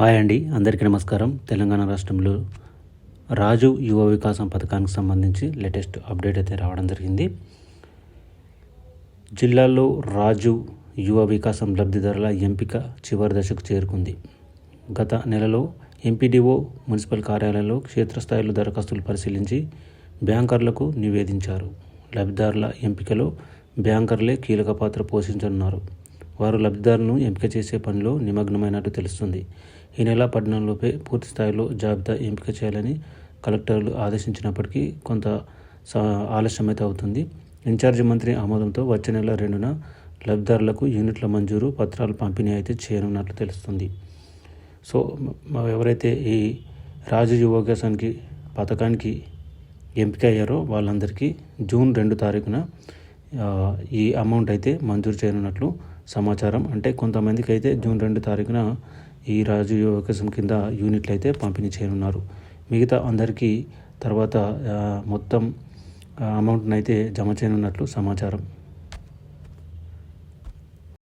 Hi అండి అందరికీ నమస్కారం. తెలంగాణ రాష్ట్రంలో రాజు యువ వికాసం పథకానికి సంబంధించి లేటెస్ట్ అప్డేట్ అయితే రావడం జరిగింది. జిల్లాలో రాజు యువ వికాసం లబ్ధిదారుల ఎంపిక చివరి దశకు చేరుకుంది. గత నెలలో ఎంపీడీఓ మున్సిపల్ కార్యాలయంలో క్షేత్రస్థాయిలో దరఖాస్తులు పరిశీలించి బ్యాంకర్లకు నివేదించారు. లబ్ధిదారుల ఎంపికలో బ్యాంకర్లే కీలక పాత్ర పోషించనున్నారు. వారు లబ్ధిదారులను ఎంపిక చేసే పనిలో నిమగ్నమైనట్టు తెలుస్తుంది. ఈ నెల పద్నాలుగులోపే పూర్తి స్థాయిలో జాబితా ఎంపిక చేయాలని కలెక్టర్లు ఆదేశించినప్పటికీ కొంత స- ఆలస్యమైతే అవుతుంది. ఇన్ఛార్జి మంత్రి ఆమోదంతో వచ్చే నెల రెండున లబ్ధిదారులకు యూనిట్ల మంజూరు పత్రాలు పంపిణీ అయితే చేయనున్నట్లు తెలుస్తుంది. సో ఎవరైతే ఈ రాజు యువకాశానికి పథకానికి ఎంపిక అయ్యారో వాళ్ళందరికీ జూన్ రెండు తారీఖున ఈ అమౌంట్ అయితే మంజూరు చేయనున్నట్లు సమాచారం. అంటే కొంతమందికి అయితే జూన్ రెండు తారీఖున ఈ రాజు యువకాశం కింద యూనిట్లు అయితే పంపిణీ చేయనున్నారు. మిగతా అందరికీ తర్వాత మొత్తం అమౌంట్ని అయితే జమ చేయనున్నట్లు సమాచారం.